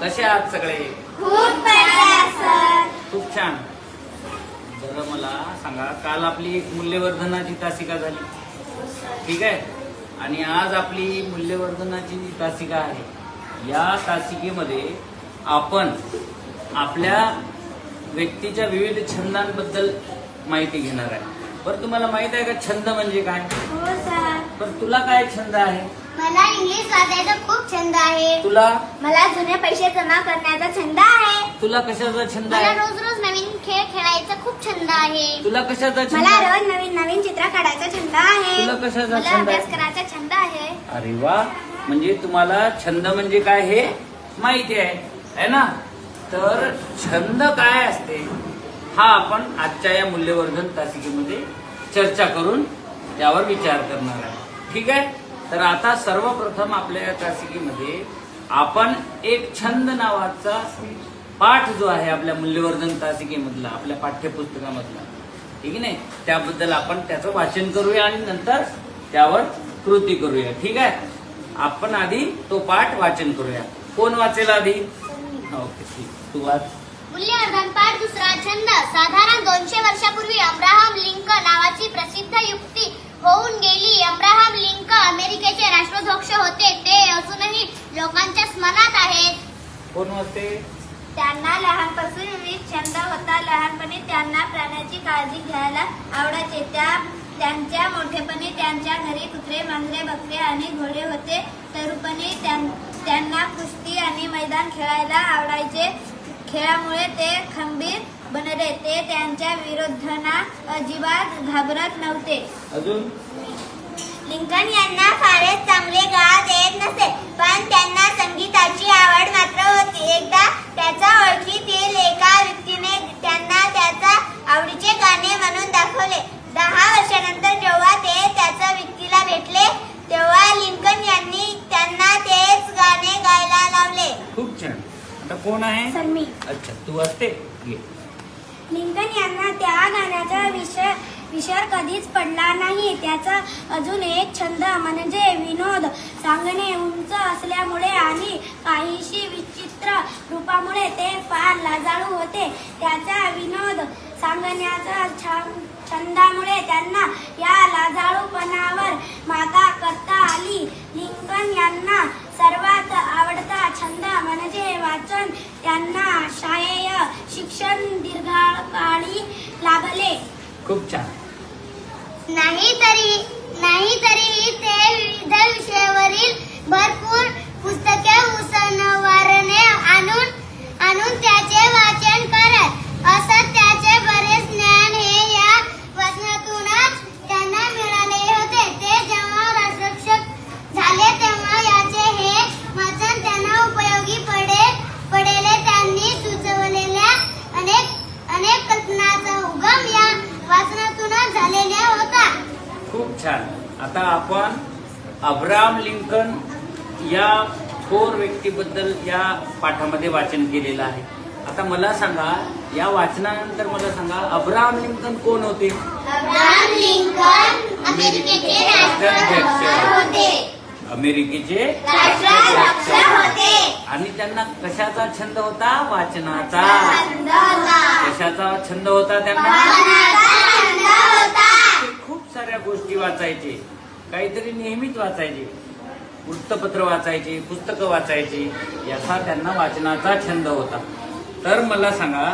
कसे आहात सगळे? खूप खूप छान. जरा मला सांगा काल आपली एक मूल्यवर्धनाची तासिका झाली. ठीक आहे? आणि आज आपली मूल्यवर्धनाची जी तासिका आहे या तासिकेमध्ये आपण आपल्या व्यक्तीच्या विविध छंदांबद्दल माहिती घेणार आहे. बरं तुम्हाला माहीत आहे का छंद म्हणजे काय? हो सर. पण तुला काय छंद आहे? मला इंग्लिश वाचायचा खूप छंद आहे. तुला? मला जुने पैसे जमा करण्याचा छंद आहे. तुला कशाचा छंद मला आहे रोज रोज नवीन खेळ खेळायचा खूप छंद आहे. तुला कशाचा छंद मला आहे? रोज नवीन नवीन चित्र काढायचा छंद आहे. तुला कशाचा मला छंद आहे? अभ्यास करायचा छंद आहे. अरे वा. म्हणजे तुम्हाला छंद म्हणजे काय हे माहिती आहे है ना? तर छंद काय असते? हा आपण आजच्या या मूल्यवर्धन तासिकेमध्ये चर्चा करून त्यावर विचार करणार आहे ठीक आहे? तर आता सर्वप्रथम आपल्या या तासिकेमध्ये आपण एक छंद नावाचा पाठ जो आहे आपल्या मूल्यवर्धन तासिकेमधला आपल्या पाठ्यपुस्तकामधला. ठीक आहे नाही? त्याबद्दल आपण त्याचं वाचन करूया आणि नंतर त्यावर कृती करूया. ठीक आहे? आपण आधी तो पाठ वाचन करूया. कोण वाचेल आधी? ओके ठीक. तू वाच. मूल्यवर्धन पाठ दुसरा छंद. साधारण दोनशे वर्षापूर्वी अब्राहम लिंकन नावाची प्रसिद्ध युक्ती होऊन गेली अब्राहम लिंकन अमेरिकेचे राष्ट्राध्यक्ष होते ते अजूनही लोकांच्या स्मरणात आहेत. कोण वाचते? त्यांना लहानपासून विविध छंद होता. लहानपणी त्यांना प्राण्याची काळजी घ्यायला आवडायचे. त्या त्यांच्या मोठेपणी त्यांच्या घरी कुत्रे मांजरे बकरे आणि घोडे होते. तरुपणी त्यां- त्यांना कुस्ती आणि मैदान खेळायला आवडायचे. खेळामुळे ते खंबीर बनले. ते त्यांच्या विरोधांना अजिबात घाबरत नव्हते. अजून? लिंकन यांना फारच चांगले गात येत नसे पण त्यांना संगीताची आवड मात्र होती एकदा त्याच्या ओळखीतील एका व्यक्तीने त्यांना त्याचा आवडीचे गाणे म्हणून दाखवले दहा वर्षानंतर जेव्हा ते त्याच्या व्यक्तीला भेटले तेव्हा लिंकन यांनी त्यांना तेच गाणे गायला लावले खूप छान आता कोण आहे? सन्मी अच्छा तू घे. लिंकन यांना त्या गाण्याचा विषय विसर कधीच पडला नाही. त्याचा अजून एक छंद म्हणजे विनोद. सांगणे उंच असल्यामुळे आणि काहीशी विचित्र रूपामुळे ते फार लाजाळू होते. त्याचा विनोद सांगण्याच्या छा- छंदामुळे त्यांना या लाजाळूपणावर माता करता आली. लिंकन यांना सर्वात खूप छान नाही तरी नाही तरी ते विविध विषयावरील भरपूर पुस्तके उसनवारने आणून आणून त्याचे वाचन करत असत त्याचे बरेच ज्ञान हे या वाचनातूनच त्यांना मिळाले होते ते जेव्हा राष्ट्ररक्षक झाले तेव्हा याचे हे वाचन त्यांना उपयोगी पडे पडेले त्यांनी सुचवलेल्या अनेक अनेक कल्पनाचा उगम या वाचनातूनच झालेला होता खूप छान. आता आपण अब्राहम लिंकन या थोर व्यक्तीबद्दल या पाठामध्ये वाचन केलेलं आहे. आता मला सांगा या वाचनानंतर मला सांगा अब्राहम लिंकन कोण होते? अमेरिकेचे आणि त्यांना कशाचा छंद होता? वाचनाचा. कशाचा छंद होता त्यांना? खूप साऱ्या गोष्टी वाचायचे. काहीतरी नेहमीच वाचायचे. वृत्तपत्र वाचायचे पुस्तकं वाचायची याचा त्यांना वाचनाचा छंद होता. तर मला सांगा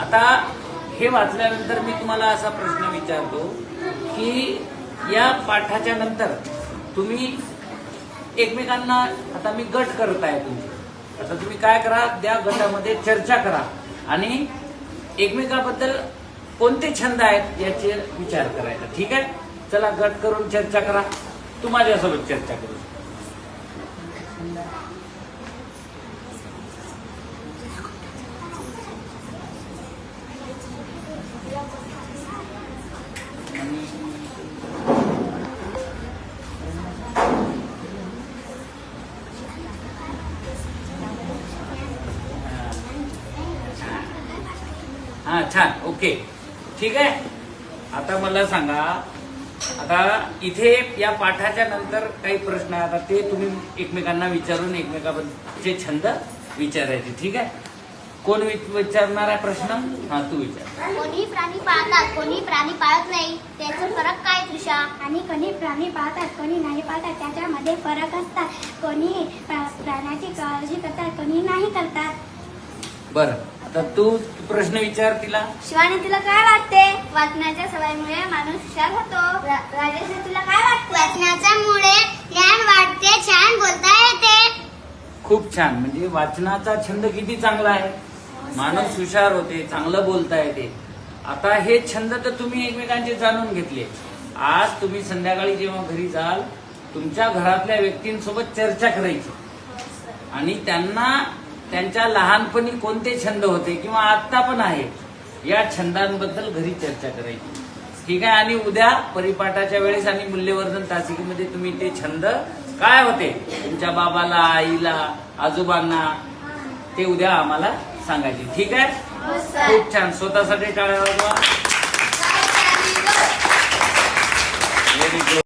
आता हे वाचल्यानंतर मी तुम्हाला असा प्रश्न विचारतो की या पाठाच्या नंतर तुम्ही एकमेकांना आता मी गट करत आहे तुमचे. आता तुम्ही काय करा त्या गटामध्ये चर्चा करा. आणि एकमेकाबद्दल कोणते छंद आहेत याचे विचार करायचा. ठीक आहे? चला गट करून चर्चा करा. तू माझ्यासोबत चर्चा करू. हा छान. ओके. ठीक आहे? आता मला सांगा आता इथे या पाठाच्या नंतर काही प्रश्न आहे आता ते तुम्ही एकमेकांना विचारून एकमेकाबद्दलचे छंद विचारायचे ठीक आहे? कोण वि- विचारणार आहे प्रश्न? हा तू विचार. कोणी प्राणी पाळतात कोणी प्राणी पाळत नाही त्याचा फरक काय तुषा? आणि कोणी प्राणी पाळतात कोणी नाही पाळतात त्याच्यामध्ये फरक असतात. कोणी प्रा- प्राण्याची काळजी करतात कोणी नाही करतात. बर. आता तू प्रश्न विचार तिला. शिवानी तुला काय वाटते? वाचनाच्या सवयीमुळे माणूस हुशार होतो. राजेश तुला काय वाटते? वाचनाच्या मुळे ज्ञान वाढते छान बोलता येते. खूप छान. म्हणजे वाचनाचा छंद किती चांगला आहे. माणूस हुशार होते चांगलं बोलता येते. आता हे छंद तर तुम्ही एकमेकांचे जाणून घेतले. आज तुम्ही संध्याकाळी जेव्हा घरी जाल तुमच्या घरातल्या व्यक्तींसोबत चर्चा करायची. आणि त्यांना त्यांच्या लहानपणी कोणते छंद होते किंवा आत्ता पण आहे या छंदांबद्दल घरी चर्चा करायची. ठीक आहे? आणि उद्या परिपाठाच्या वेळेस आणि मूल्यवर्धन तासिकेमध्ये तुम्ही ते छंद काय होते? तुमच्या बाबाला आईला आजोबांना ते उद्या आम्हाला सांगायचे. ठीक आहे? खूप छान. स्वतःसाठी टाळ्या व्हेरी